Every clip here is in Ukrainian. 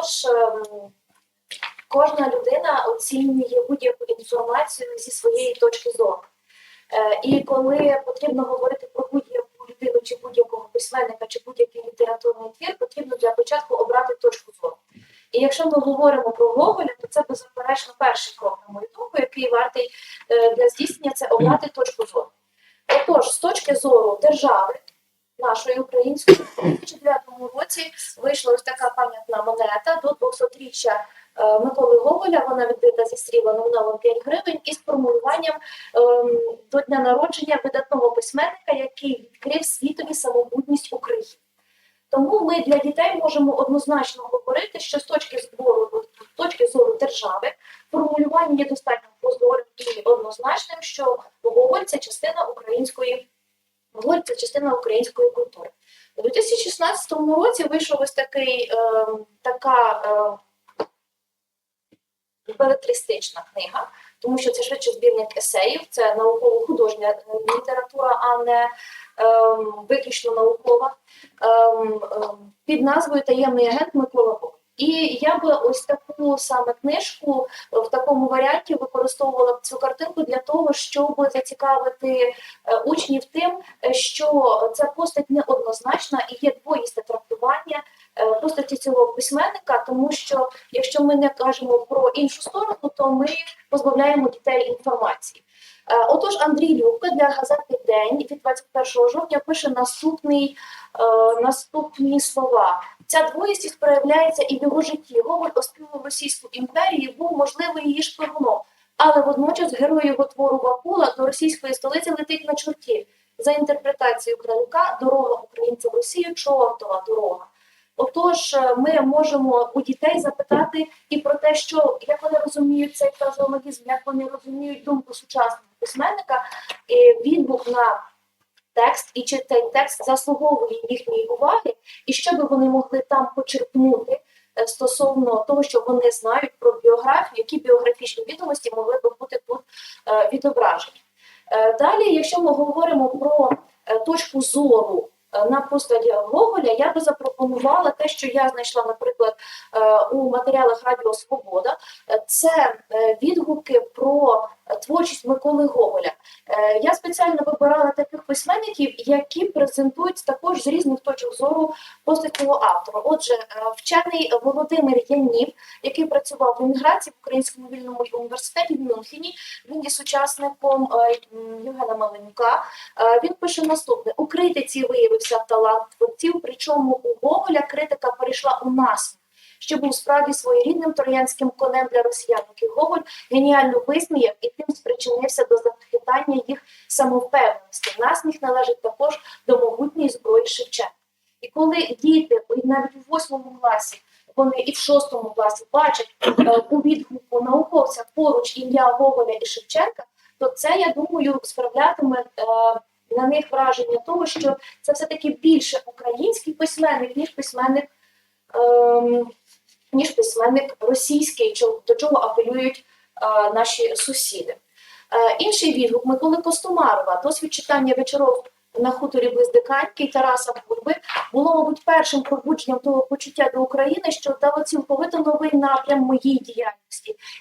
Отож, ем, кожна людина оцінює будь-яку інформацію зі своєї точки зору. Е, І коли потрібно говорити про будь-яку людину чи будь-якого письменника чи будь-який літературний твір, потрібно для початку обрати точку зору. І якщо ми говоримо про Гоголя, то це беззаперечно перший крок, на мою думку, який вартий е, для здійснення це обрати точку зору. Отож, з точки зору держави нашої української, у 2009 році вийшла ось така пам'ятна монета до 200-річчя е, Миколи Гоголя. Вона відбита зі срібла номіналом 5 гривень із формулюванням ем, до дня народження видатного письменника, який відкрив світові самобутність України. Тому ми для дітей можемо однозначно говорити, що з точки зору, з точки зору держави формулювання є достатньо прозорим і однозначним, що Гоголь це частина української Гоголь це частина української культури. У 2016 році вийшов ось такий ем, така. Е, белетристична книга, тому що це швидше збірник есеїв, це науково-художня е, література, а не ем, виключно наукова, ем, ем, під назвою Таємний агент Микола Гоголь. І я би ось таку саме книжку в такому варіанті використовувала б цю картинку для того, щоб зацікавити е, учнів тим, е, що ця постать неоднозначна і є двоїсте трактування е, постаті цього письменника, тому що якщо ми не кажемо про іншу сторону, то ми позбавляємо дітей інформації. Е, Отож, Андрій Любка для газети День від 21 жовтня пише наступний, е, наступні слова. Ця двоїстість проявляється і в його житті. Гоголь оспівував Російську імперію, був можливо її шпигуном. Але водночас герой його твору Вакула до російської столиці летить на чорті. За інтерпретацією Кравюка, дорога українця в Росію чортова дорога. Отож, е, ми можемо у дітей запитати і про те, що як вони розуміють цей фразеологізм, як вони розуміють думку сучасного письменника, відгук на текст, і чи цей текст заслуговує їхньої уваги, і що би вони могли там почерпнути е, стосовно того, що вони знають про біографію, які біографічні відомості могли би бути тут е, відображені. Е, Далі, якщо ми говоримо про точку зору на постаті Гоголя, я би запропонувала те, що я знайшла, наприклад, е, у матеріалах Радіо Свобода, Е, це е, відгуки про творчість Миколи Гоголя. Я спеціально вибирала таких письменників, які презентують також з різних точок зору постать цього автора. Отже, вчений Володимир Янів, який працював в еміграції в Українському вільному університеті в Мюнхені, він є сучасником м, Євгена Маленюка. Він пише наступне: у критиці виявився талант творців, причому у Гоголя критика перейшла у нас. Що був справді своєрідним троянським конем для росіян, який Гоголь геніально висміяв і тим спричинився до захитання їх самовпевненості. Насміх належить також до могутньої зброї Шевченка. І коли діти навіть у восьмому класі, вони і в шостому класі бачать е, у відгуку науковця поруч ім'я Гоголя і Шевченка, то це, я думаю, справлятиме е, на них враження того, що це все-таки більше український письменник, ніж письменник. ем, ніж письменник російський, до чого апелюють е, наші сусіди. Е, інший відгук Миколи Костомарова, досвід читання вечоров на хуторі Близдиканьки Тараса Бульби було, мабуть, першим пробудженням того почуття до України, що дало цілковито новий напрям моїй діяльності.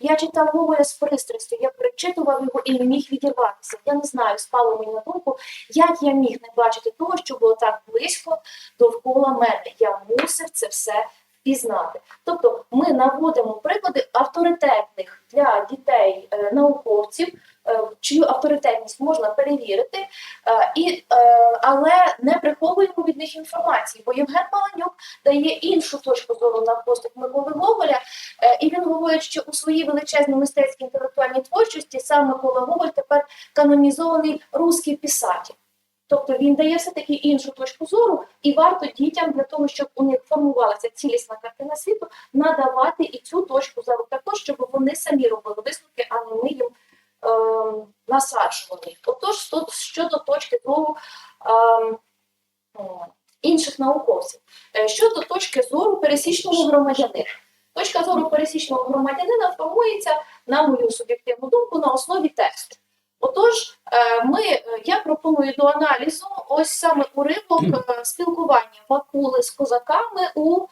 Я читав Гоголя з пристрастю, я перечитував його і не міг відірватися. Я не знаю, спало мені на думку, як я міг не бачити того, що було так близько довкола мене. Я мусив це все пізнати. Тобто ми наводимо приклади авторитетних для дітей е, науковців, чию авторитетність можна перевірити, е, і, е, але не приховуємо від них інформації. Бо Євген Маланюк дає іншу точку зору на постать Миколи Гоголя, е, і він говорить, що у своїй величезній мистецькій інтелектуальній творчості сам Микола Гоголь тепер канонізований русський писатель. Тобто він дає все-таки іншу точку зору, і варто дітям для того, щоб у них формувалася цілісна картина світу, надавати і цю точку зору також, щоб вони самі робили висновки, а не ми їм ем, насаджували. Отож, тут щодо точки зору ем, інших науковців, Е, щодо точки зору пересічного громадянина. Точка зору пересічного громадянина формується, на мою суб'єктивну думку, на основі тексту. Отож, е, ми, е, я пропоную до аналізу ось саме уривок спілкування Вакули з козаками у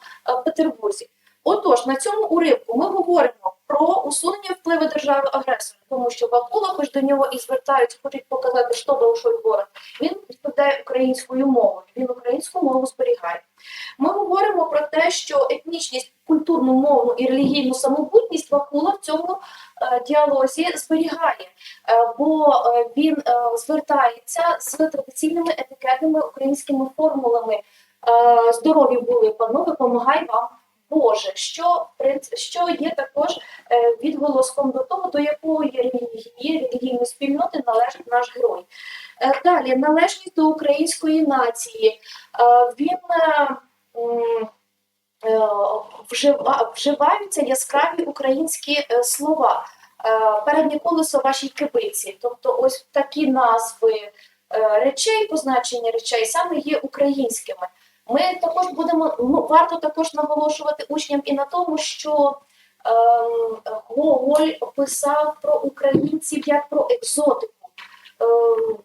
Петербурзі. Отож, на цьому уривку ми говоримо про усунення впливу держави агресора, тому що Вакула, хоч до нього і звертаються, хочуть показати, що большой город, він відповідає українською мовою, він українську мову зберігає. Ми говоримо про те, що етнічність, культурну, мовну і релігійну самобутність Вакула в цьому е, діалозі зберігає, е, бо е, він звертається з традиційними етикетними українськими формулами. Здорові були панове, помагай вам Боже, що що є також е, відголоском до того, до якої релігії, релігійної спільноти належить наш герой. Е, Далі належність до української нації. Е, Він вживаються яскраві українські слова. Переднє колесо вашій кибиці. Тобто, ось такі назви речей, позначення речей саме є українськими. Ми також будемо ну, варто також наголошувати учням і на тому, що ем, Гоголь писав про українців як про екзотику. Ем,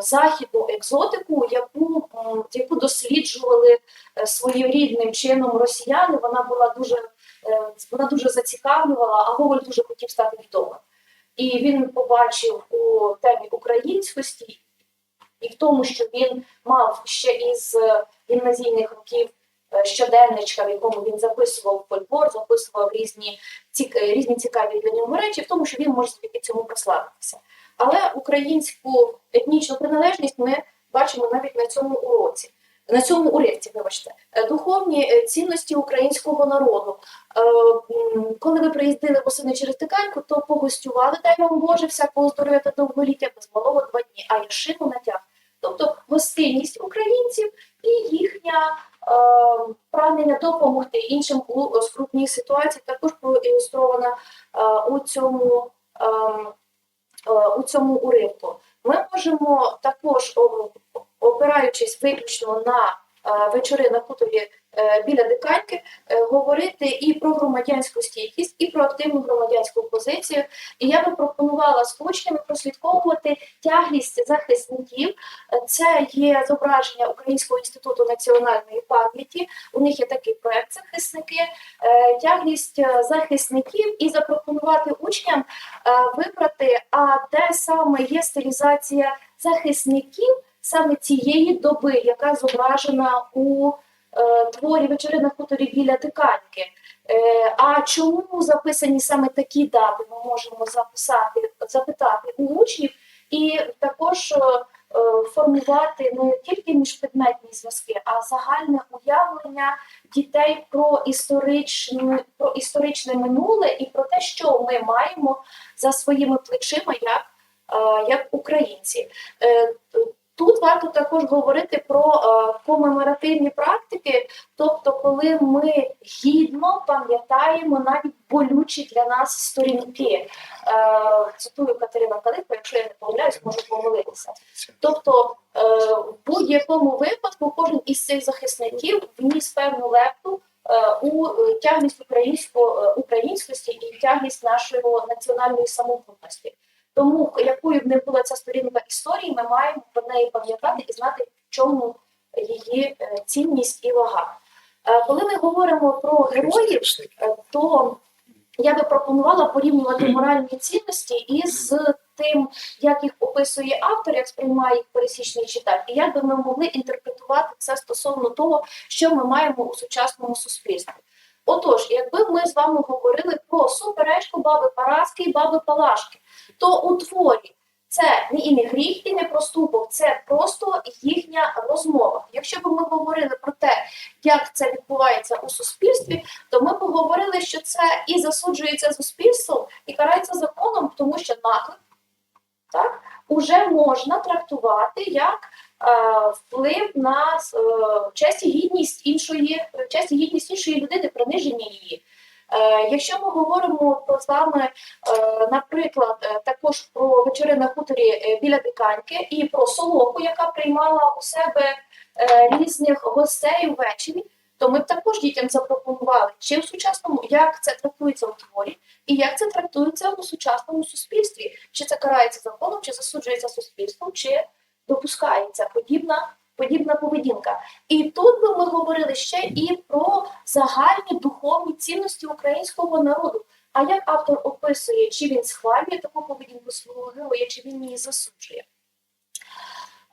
західну екзотику, яку, яку досліджували е, своєрідним чином росіяни. Вона була дуже е, вона дуже зацікавлювала, а Гоголь дуже хотів стати відомим. І він побачив у темі українськості і в тому, що він мав ще із е, гімназійних років е, щоденничка, в якому він записував фольклор, записував різні, цік, е, різні цікаві для нього речі, в тому, що він може завдяки цьому прославитися. Але українську етнічну приналежність ми бачимо навіть на цьому уроці. На цьому уривці, вибачте, духовні цінності українського народу. Коли ви приїздили восени через Тиканьку, то погостювали, дай вам Боже, всякого здоров'я та довголіття без малого два дні, а яшину натяг. Тобто гостинність українців і їхня е, прагнення допомогти іншим у скрутній ситуації також проілюстрована е, у цьому. е, е, у цьому уривку. Ми можемо також, опираючись виключно на е, вечори на хуторі е, біля диканьки, е, говорити і про громадянську стійкість, і про активну громадянську позицію. І я би пропонувала з учнями прослідковувати тяглість захисників. Е, Це є зображення Українського інституту національної пам'яті. У них є такий проект захисники, Е, тяглість е, захисників і запропонувати учням е, вибрати, а де саме є стилізація захисників саме цієї доби, яка зображена у е, творі вечори на хуторі біля Диканьки. Е, а чому записані саме такі дати? Ми можемо записати, запитати у учнів і також е, формувати не тільки міжпредметні зв'язки, а загальне уявлення дітей про історичне, про історичне минуле і про те, що ми маємо за своїми плечима як, як українці. Тут варто також говорити про е, комеморативні практики, тобто, коли ми гідно пам'ятаємо навіть болючі для нас сторінки. Е, цитую Катерина Калипа, якщо я не помиляюсь, можу помилитися. Тобто, е, в будь-якому випадку кожен із цих захисників вніс певну лепту у тягність українсько, українськості і тягність нашої національної самобутності. Тому якою б не була ця сторінка історії, ми маємо про неї пам'ятати і знати, в чому її е, цінність і вага. Е, Коли ми говоримо про героїв, е, то я би пропонувала порівнювати моральні цінності із тим, як їх описує автор, як сприймає їх пересічний читач, і як би ми могли інтерпретувати це стосовно того, що ми маємо у сучасному суспільстві. Отож, якби ми з вами говорили про суперечку баби Параски і баби Палашки, то у творі це не і не гріх, і не проступок, це просто їхня розмова. Якщо б ми говорили про те, як це відбувається у суспільстві, то ми поговорили, що це і засуджується суспільством, і карається законом, тому що наклик так, уже можна трактувати як вплив на е, честь і гідність іншої, честь і гідність іншої людини, приниження її. Е, якщо ми говоримо про з вами, е, наприклад, е, також про вечори на хуторі е, біля Диканьки і про Солоху, яка приймала у себе е, різних гостей ввечері, то ми б також дітям запропонували, чи в сучасному, як це трактується у творі, і як це трактується у сучасному суспільстві, чи це карається законом, чи засуджується суспільством, чи допускається подібна подібна поведінка. І тут би ми говорили ще і про загальні духовні цінності українського народу. А як автор описує, чи він схвалює таку поведінку свого героя, чи він її засуджує?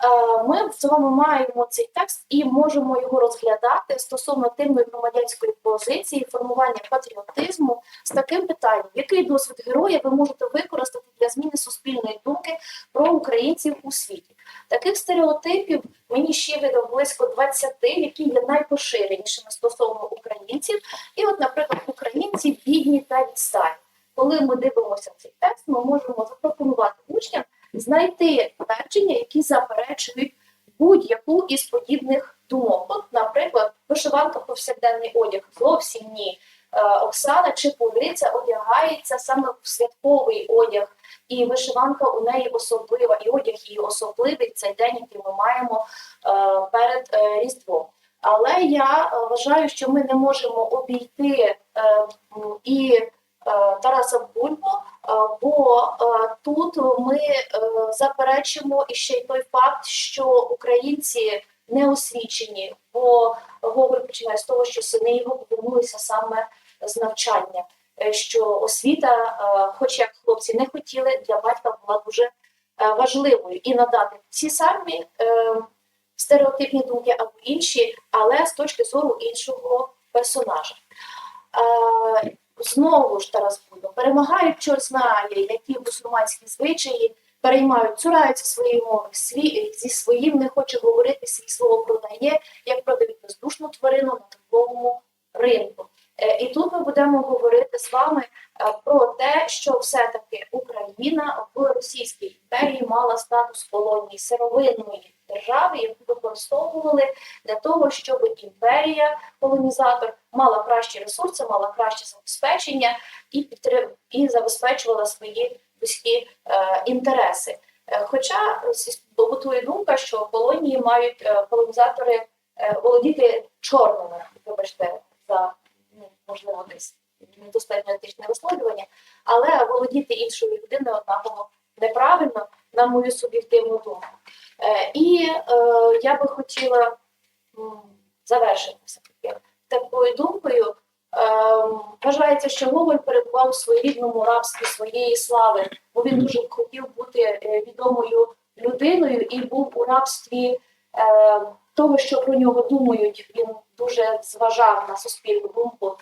Е, Ми в цілому маємо цей текст і можемо його розглядати стосовно активної громадянської позиції, формування патріотизму з таким питанням, який досвід героя ви можете використати для зміни суспільної думки про українців у світі. Таких стереотипів мені ще видав близько 20, які є найпоширенішими стосовно українців. І, от, наприклад, українці бідні та відсталі. Коли ми дивимося цей текст, ми можемо запропонувати учням знайти твердження, які заперечують будь-яку із подібних думок. От, наприклад, вишиванка повсякденний одяг зовсім ні. Е, Оксана чи Пудриця одягається саме в святковий одяг, і вишиванка у неї особлива, і одяг її особливий цей день, який ми маємо е, перед е, Різдвом. Але я вважаю, що ми не можемо обійти і Тараса Бульбу, е, бо е, тут ми е, заперечимо і ще й той факт, що українці не освічені, бо Гоголь починає з того, що сини його повернулися саме з навчання, е, що освіта, е, хоч як хлопці не хотіли, для батька була дуже е, важливою і надати ці самі е, стереотипні думки або інші, але з точки зору іншого персонажа. Е, Знову ж Тарас Бульба, перемагають, чорт знає, які мусульманські звичаї, переймають, цураються своєї мови, свій, зі своїм не хоче говорити, свій слово продає, як продають бездушну тварину на торговому ринку. Е, І тут ми будемо говорити з вами е, про те, що все-таки Україна в Російській імперії мала статус колонії сировинної держави, яку використовували для того, щоб імперія, колонізатор, мала кращі ресурси, мала краще забезпечення і підтри- і забезпечувала свої вузькі е, інтереси. Е, Хоча побутує думка, що колонії мають е, колонізатори е, володіти чорними, вибачте, за ну, можливо десь недостатньо етичне висловлювання, але володіти іншою людиною однаково неправильно, на мою суб'єктивну думку. І е, я би хотіла завершити все таки такою думкою. Ем, Вважається, що Гоголь перебував у своєрідному рабстві своєї слави, бо він дуже хотів бути е, відомою людиною і був у рабстві е, того, що про нього думають. Він дуже зважав на суспільну думку.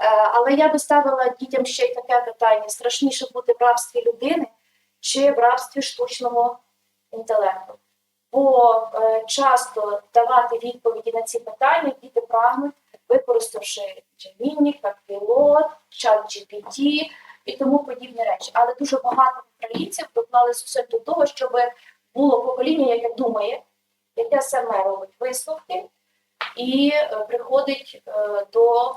Е, Але я би ставила дітям ще й таке питання: страшніше бути в рабстві людини чи в рабстві штучного інтелекту. Бо е, часто давати відповіді на ці питання діти прагнуть, використавши Gemini, Капілот, чат GPT і тому подібні речі. Але дуже багато українців доклали зусиль до того, щоб було покоління, яке думає, яке саме робить висновки і е, приходить е, до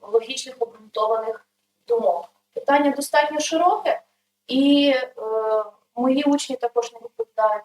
логічних обґрунтованих думок. Питання достатньо широке, і е, мої учні також не відповідають